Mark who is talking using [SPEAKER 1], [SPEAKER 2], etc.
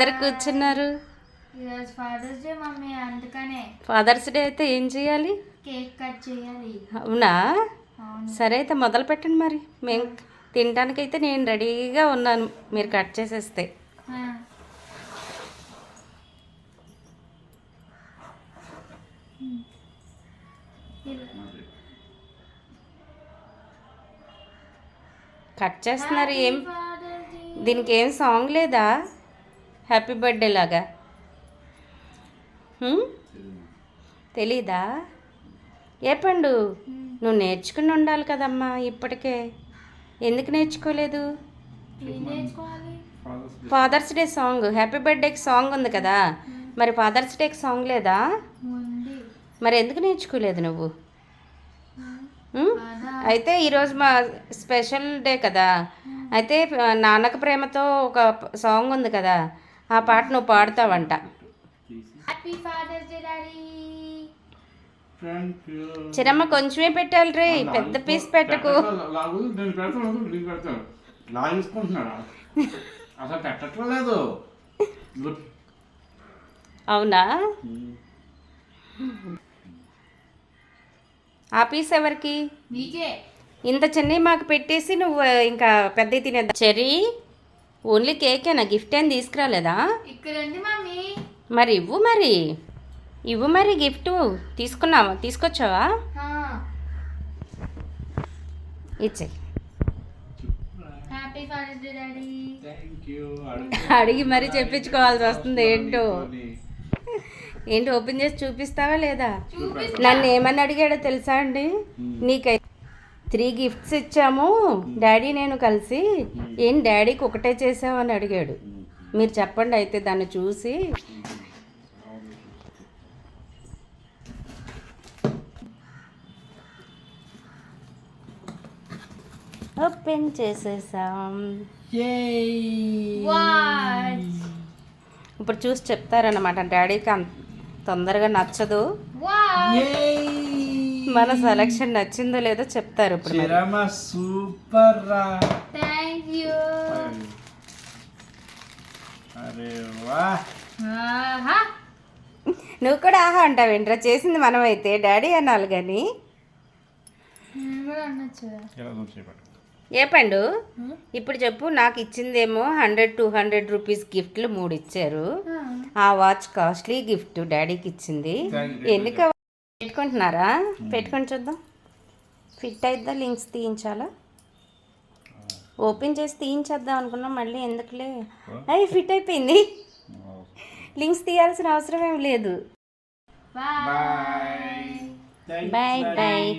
[SPEAKER 1] ఇద్దరు కూర్చున్నారు.
[SPEAKER 2] ఈరోజు ఫాదర్స్ డే మమ్మీ అందుకనే
[SPEAKER 1] ఫాదర్స్ డే అయితే ఏం చేయాలి?
[SPEAKER 2] కేక్ కట్ చేయాలి.
[SPEAKER 1] అవునా? సరే అయితే మొదలు పెట్టండి మరి. మేము తినడానికైతే నేను రెడీగా ఉన్నాను. మీరు కట్ చేసేస్తే. కట్ చేస్తున్నారు ఏం. దీనికి ఏం సాంగ్ లేదా? హ్యాపీ బర్త్డే లాగా. హ్మ్? తెలీదా? ఏ పండు? నువ్వు నేర్చుకుని ఉండాలి కదమ్మా ఇప్పటికే. ఎందుకు నేర్చుకోలేదు? ఫాదర్స్ డే సాంగ్ హ్యాపీ బర్త్డేకి సాంగ్ ఉంది కదా. మరి ఫాదర్స్ డేకి సాంగ్ లేదా? మరి ఎందుకు నేర్చుకోలేదు నువ్వు?
[SPEAKER 2] కదా
[SPEAKER 1] అయితే ఈరోజు మా స్పెషల్ డే కదా. అయితే నాన్నక ప్రేమతో ఒక సాంగ్ ఉంది కదా. ఆ పాట నువ్వు పాడతావంట. చిరమ్మ కొంచెమే పెట్టాలి రే పెద్ద పీస్ పెట్టకు.
[SPEAKER 3] అసలు పెట్టట్లేదు.
[SPEAKER 1] అవునా? ఆ పీస్ ఎవరికి? ఇంత చిన్నవి మాకు పెట్టేసి నువ్వు ఇంకా పెద్దవి తినేద్దా? చెరీ ఓన్లీ కేకేనా? గిఫ్ట్ ఏం తీసుకురాలేదా?
[SPEAKER 2] మమ్మీ.
[SPEAKER 1] మరి ఇవ్వు మరి. ఇవ్వు మరి గిఫ్ట్. తీసుకున్నావా? తీసుకొచ్చావా?
[SPEAKER 3] యూ.
[SPEAKER 1] అడిగి మరీ చెప్పించుకోవాల్సి వస్తుంది ఏంటో? ఏంటి ఓపెన్ చేసి చూపిస్తావా లేదా? నన్ను ఏమని అడిగాడో తెలుసా అండి? నీకై త్రీ గిఫ్ట్స్ ఇచ్చాము. డాడీ నేను కలిసి ఏం డాడీకి ఒకటే చేసావు? అని అడిగాడు. మీరు చెప్పండి అయితే దాన్ని చూసి. ఓపెన్ చేసేసాం.
[SPEAKER 2] వాట్
[SPEAKER 1] ఇప్పుడు చూసి చెప్తారన్నమాట. డాడీకి అంత తొందరగా నచ్చదు. మన సెలక్షన్ నచ్చిందో లేదో చెప్తారు ఇప్పుడు
[SPEAKER 3] సూపర్ రా.
[SPEAKER 2] థ్యాంక్ యూ
[SPEAKER 3] అరే వా.
[SPEAKER 2] ఆహా.
[SPEAKER 1] నువ్వు కూడా ఆహా అంటావేంట్రా? చేసింది మనమైతే. డాడీ అనాలి కానీ ఏ పండు? ఇప్పుడు చెప్పు నాకు ఇచ్చిందేమో హండ్రెడ్ టూ హండ్రెడ్ రూపీస్ గిఫ్ట్లు మూడు ఇచ్చారు. ఆ. వాచ్ కాస్ట్లీ గిఫ్ట్ డాడీకి ఇచ్చింది. కావాలి పెట్టుకుంటున్నారా? పెట్టుకొని చూద్దాం. ఫిట్ అయిద్దా? లింక్స్ తీయించాలా? ఓపెన్ చేసి తీయించేద్దాం అనుకున్నాం మళ్ళీ ఎందుకులే? అయ్యి ఫిట్ అయిపోయింది. లింక్స్ తీయాల్సిన అవసరం ఏం లేదు.
[SPEAKER 3] Bye
[SPEAKER 2] bye